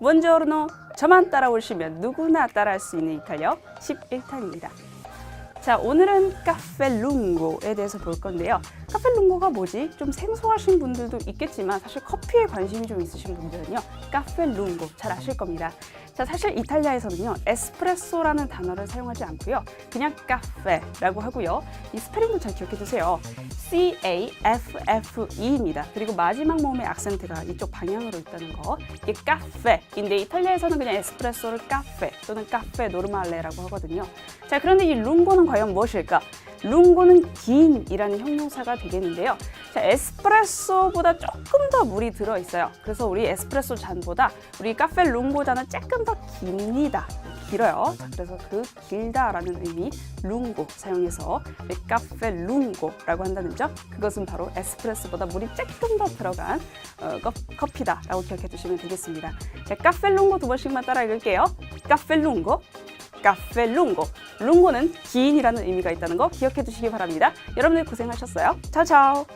buongiorno. 저만 따라오시면 누구나 따라할 수 있는 이탈리아 11탄입니다. 자, 오늘은 카페 룽고에 대해서 볼 건데요. 카페 룽고가 뭐지? 좀 생소하신 분들도 있겠지만 사실 커피에 관심이 좀 있으신 분들은요. 카페 룽고 잘 아실 겁니다. 자, 사실 이탈리아에서는요. 에스프레소라는 단어를 사용하지 않고요. 그냥 카페라고 하고요. 이 스페링도 잘 기억해 두세요. C A F F E입니다. 그리고 마지막 모음의 악센트가 이쪽 방향으로 있다는 거. 이게 카페인데 이탈리아에서는 그냥 에스프레소를 카페 또는 카페 노르말레라고 하거든요. 자, 그런데 이 룽고는 과연 무엇일까? 룽고는 긴이라는 형용사가 되겠는데요. 자, 에스프레소보다 조금 더 물이 들어 있어요. 그래서 우리 에스프레소 잔보다 우리 카페 룽고 잔은 조금 더 깁니다. 길어요. 자, 그래서 그 길다라는 의미 룽고 사용해서 카페 룽고라고 한다는 점 그것은 바로 에스프레소보다 물이 조금 더 들어간 어, 커- 커피다라고 기억해 두시면 되겠습니다. 자, 카페 룽고 두 번씩만 따라 읽을게요. 카페 룽고 카페 룽고. 룽고는 기인이라는 의미가 있다는 거 기억해 두시기 바랍니다. 여러분들 고생하셨어요. 차차오.